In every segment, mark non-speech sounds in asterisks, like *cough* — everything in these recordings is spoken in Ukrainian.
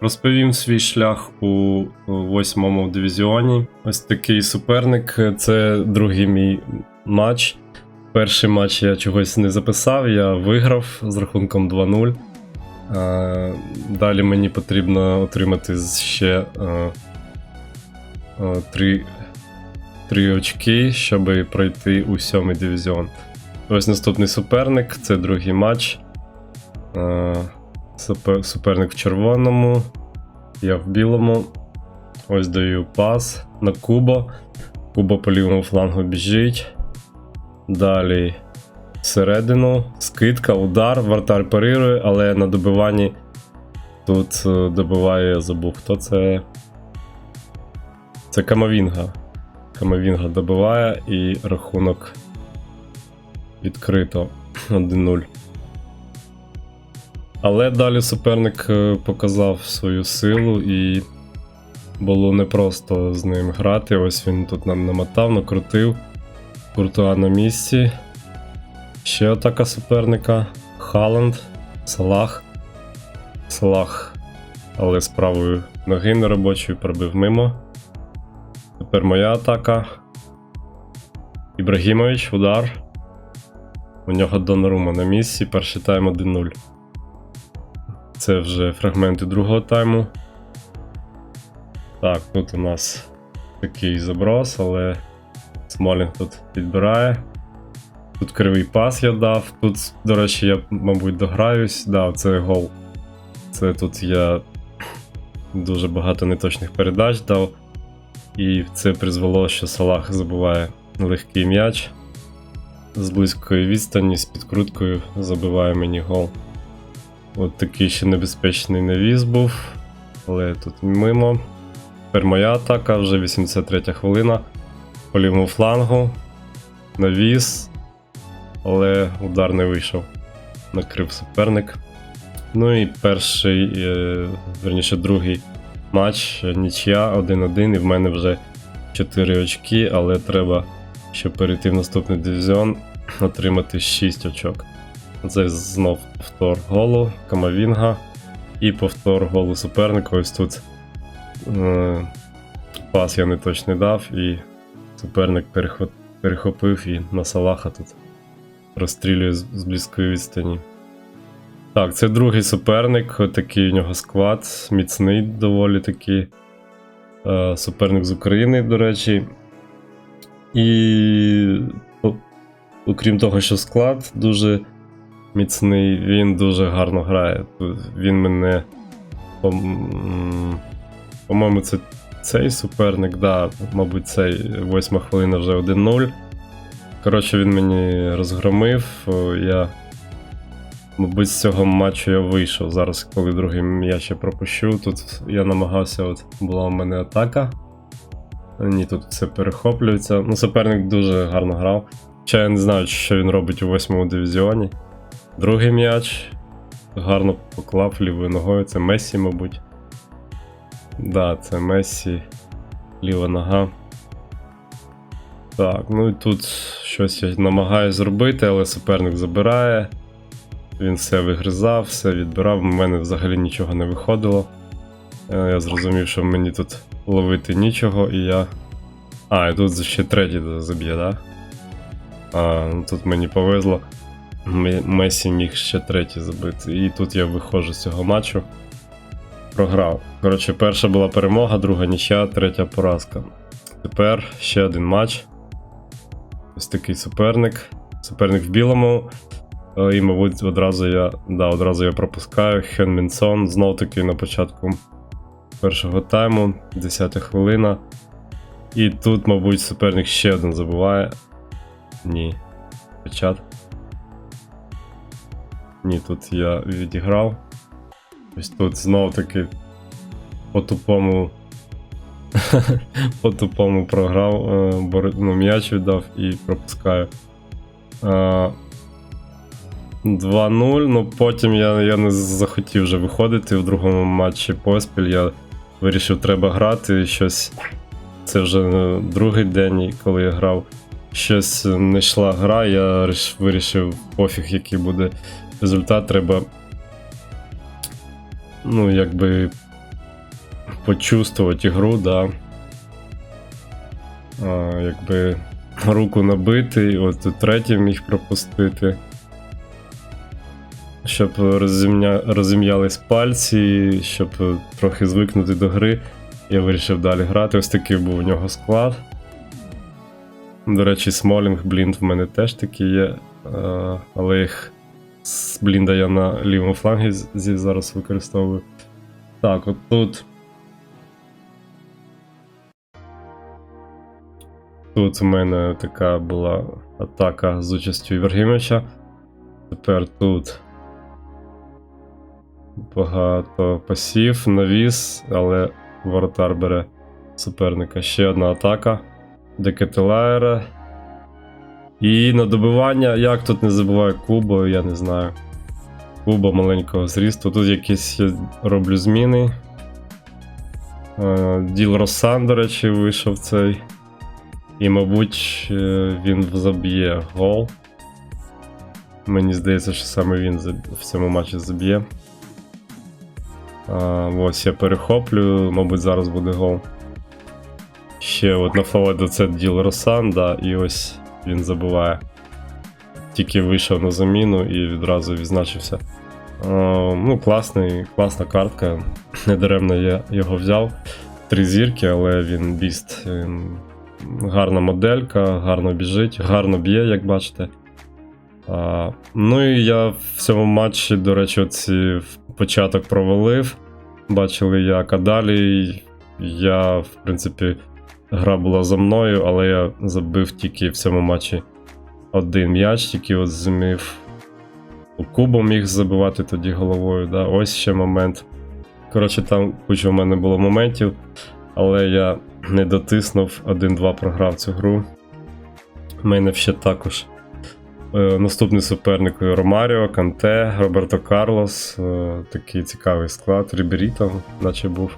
Розповім свій шлях у восьмому дивізіоні. Ось такий суперник. Це другий мій матч. Перший матч я чогось не записав, я виграв з рахунком 2-0. Е, Далі мені потрібно отримати ще е, е, три, три очки, щоб пройти у сьомий дивізіон. Ось наступний суперник це другий матч. Супер- Суперник в червоному, я в білому. Ось даю пас на Кубо. Кубо по лівому флангу біжить. Далі всередину, скидка, удар, вратар парирує, але на добиванні тут е, добиває, я забув, хто це. Це Камавінга. Камавінга добиває і рахунок відкрито *clears throat* 1-0. Але далі суперник е, показав свою силу і було непросто з ним грати. Ось він тут нам намотав, накрутив. Куртуа на місці. Ще атака суперника. Халанд, Салах. Салах, але з правої ноги неробочої пробив мимо. Тепер моя атака. Ібрагімович, удар. У нього Донарума на місці. Перший тайм 1-0. Це вже фрагменти другого тайму. Так, тут у нас такий заброс, але Смолінг тут підбирає. Тут кривий пас я дав. Тут, до речі, я, мабуть, дограюсь. Да, це гол. Це тут я дуже багато неточних передач дав. І це призвело, що Салах забуває легкий м'яч. З близької відстані, з підкруткою забиває мені гол. От такий ще небезпечний навіс був, але тут мимо. Тепер моя атака, вже 83 хвилина. По лівому флангу. Навіс. Але удар не вийшов. Накрив суперник. Ну і перший, е, верніше, другий матч. Нічия 1-1, і в мене вже 4 очки, але треба, щоб перейти в наступний дивізіон, отримати 6 очок. Це знов повтор голу Камавінга і повтор голу суперника. Ось тут е, пас я не точно дав, і суперник перехо- перехопив і на Салаха тут розстрілює з, з близької відстані. Так, це другий суперник, такий у нього склад, міцний доволі такий. Е, суперник з України, до речі. І окрім того, що склад дуже міцний, він дуже гарно грає. Він мене. По-моєму, це цей суперник, да, мабуть, цей восьма хвилина вже 1-0. Коротше, він мені розгромив. Я. Мабуть, з цього матчу я вийшов. Зараз, коли другий м'яч я пропущу, тут я намагався, от була у мене атака. Ні, тут все перехоплюється. Ну, суперник дуже гарно грав. Хоча я не знаю, що він робить у восьмому дивізіоні. Другий м'яч. Гарно поклав лівою ногою. Це Мессі, мабуть. Да, це Мессі. Ліва нога. Так, ну і тут щось я намагаюся зробити, але суперник забирає. Він все вигризав, все відбирав. У мене взагалі нічого не виходило. Е, Я зрозумів, що мені тут ловити нічого, і я. А, і тут ще третій заб'є, да? А, ну тут мені повезло. Месі міг ще третій забити. І тут я виходжу з цього матчу. Програв. Коротше, перша була перемога, друга нічия, третя поразка. Тепер ще один матч. Ось такий суперник. Суперник в білому. Е, І, мабуть, одразу я. Да, одразу я пропускаю. Хен Мінсон. Знов таки на початку першого тайму, 10 хвилина. І тут, мабуть, суперник ще один забуває. Ні. Печат. Ні, тут я відіграв. Ось тут знов таки по тупому. *laughs* по тупому програв, е, ну, м'яч віддав і пропускаю. Е, 2-0, ну потім я, я не захотів вже виходити в другому матчі поспіль. Я вирішив, треба грати. Щось. Це вже е, другий день, коли я грав. Щось не йшла гра, я вирішив пофіг, який буде результат. Треба. Ну, якби почувствувати ігру, да. А, якби руку набити, от третій міг пропустити. Щоб розім'я... розім'ялись пальці, щоб трохи звикнути до гри, я вирішив далі грати. Ось такий був у нього склад. До речі, Смолінг, Блінд в мене теж такі є, е, але їх з Блінда я на лівому флангі зараз використовую. Так, от тут. Тут у мене така була атака з участю Івергімовича. Тепер тут багато пасів, навіс, але воротар бере суперника. Ще одна атака. Декетелаєра. І на добивання, як тут не забуваю Кубо, я не знаю. Куба маленького зрісту. Тут якісь я роблю зміни. Е, Діл Росан, до речі, вийшов цей. І, мабуть, е, він заб'є гол. Мені здається, що саме він в цьому матчі заб'є. Ось я перехоплю, мабуть, зараз буде гол. Ще от на фолоду це Діл Росан, да, і ось він забуває. Тільки вийшов на заміну і відразу відзначився. Ну, класний, класна картка. Недаремно я його взяв. Три зірки, але він біст. Гарна моделька, гарно біжить, гарно б'є, як бачите. А, ну і я в цьому матчі, до речі, оці початок провалив. Бачили як, а далі я, в принципі, гра була за мною, але я забив тільки в цьому матчі один м'яч, тільки от зумів. Кубу міг забивати тоді головою. Да? Ось ще момент. Коротше, там куча в мене було моментів, але я не дотиснув, 1-2 програв цю гру. У мене ще також е, наступний суперник Ромаріо, Канте, Роберто Карлос. Е, такий цікавий склад. Рібері там, наче був.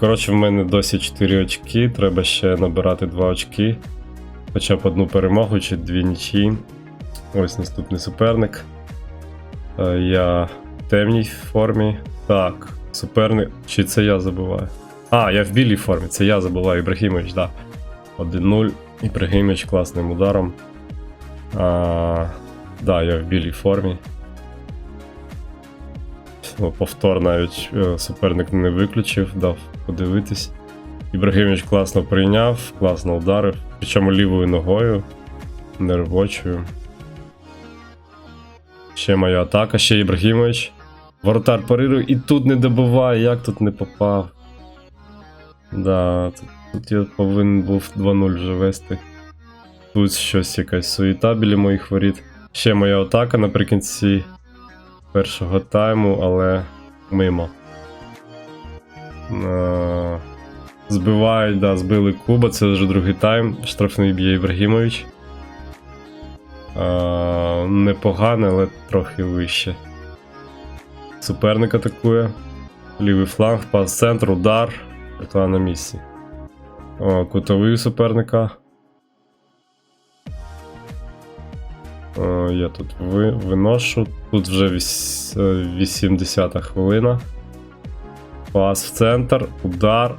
Коротше, в мене досі 4 очки, треба ще набирати 2 очки. Хоча б одну перемогу чи дві нічі. Ось наступний суперник. Е, Я в темній формі. Так, суперник. Чи це я забуваю? А, я в білій формі, це я забуваю. Ібрагімович, так. Да. 1-0. Ібрагімович класним ударом. А, да, я в білій формі. Повтор навіть е, суперник не виключив, дав подивитись. Ібрагімович класно прийняв, класно ударив, причому лівою ногою, не робочою. Ще моя атака, ще Ібрагімович. Воротар парирує і тут не добиває, як тут не попав. Да, тут, тут я повинен був 2-0 вже вести. Тут щось якась суєта біля моїх воріт. Ще моя атака наприкінці першого тайму, але мимо. Е, Збивають, да, збили Куба, це вже другий тайм. Штрафний б'є Ібрагімович. Е, Непогано, але трохи вище. Суперник атакує. Лівий фланг, пас центр, удар. Та на місці. О, кутовий суперника. Я тут ви, виношу. Тут вже е, 80-та хвилина. Пас в центр, удар.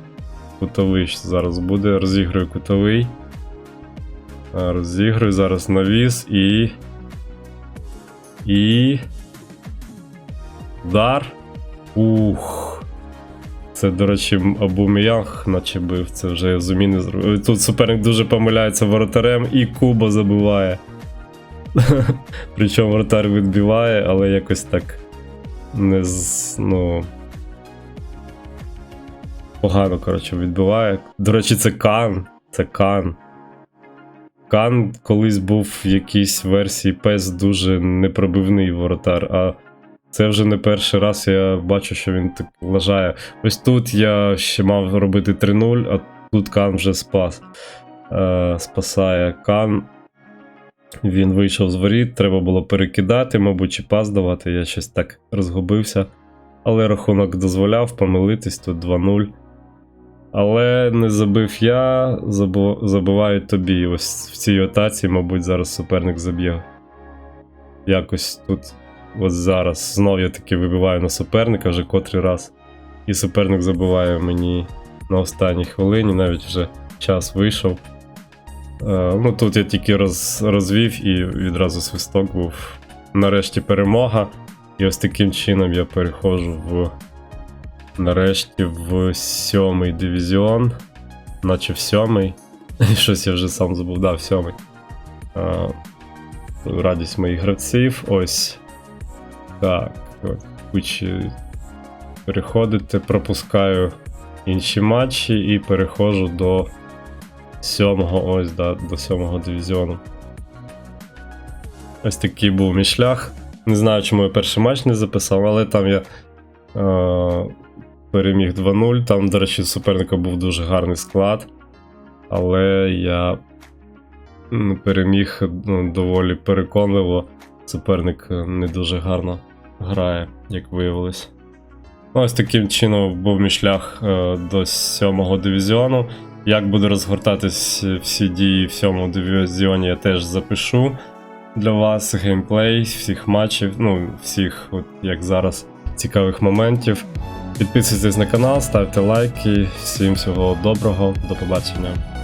Кутовий зараз буде. Розіграю кутовий. Е, Розіграю зараз навіс і. І. Удар. Ух. Це, до речі, Абуміянг наче бив, це вже зуміни зробив. Тут суперник дуже помиляється воротарем і Куба забиває. *laughs* Причому воротар відбиває, але якось так не з. ну. Погано, коротше, відбиває. До речі, це Кан. Це Кан. Кан колись був в якійсь версії PES дуже непробивний воротар, а це вже не перший раз я бачу, що він так вважає. Ось тут я ще мав робити 3-0, а тут Кан вже спас. Е, спасає Кан. Він вийшов з воріт, треба було перекидати, мабуть, чи пас давати, я щось так розгубився. Але рахунок дозволяв помилитись тут 2-0. Але не забив я, забивають тобі. Ось в цій атаці, мабуть, зараз суперник заб'є. Якось тут, от зараз, знов я таки вибиваю на суперника вже котрий раз. і суперник забиває мені на останній хвилині, навіть вже час вийшов. Е, ну тут я тільки роз, розвів і відразу свисток був. Нарешті перемога. І ось таким чином я переходжу в нарешті в сьомий дивізіон, наче в сьомий. *laughs* Щось я вже сам забув, да, в сьомий. А, радість моїх гравців. Ось. Так. Кучі переходити, пропускаю інші матчі і переходжу до сьомого, ось, да, до сьомого дивізіону. Ось такий був мій шлях. Не знаю, чому я перший матч не записав, але там я е, переміг 2-0. Там, до речі, у суперника був дуже гарний склад. Але я переміг ну, доволі переконливо. Суперник е, не дуже гарно грає, як виявилось. Ось таким чином був мій шлях е, до сьомого дивізіону. Як буде розгортатись всі дії в цьому дивізіоні, я теж запишу для вас геймплей всіх матчів, ну, всіх, от як зараз, цікавих моментів. Підписуйтесь на канал, ставте лайки. Всім всього доброго, до побачення.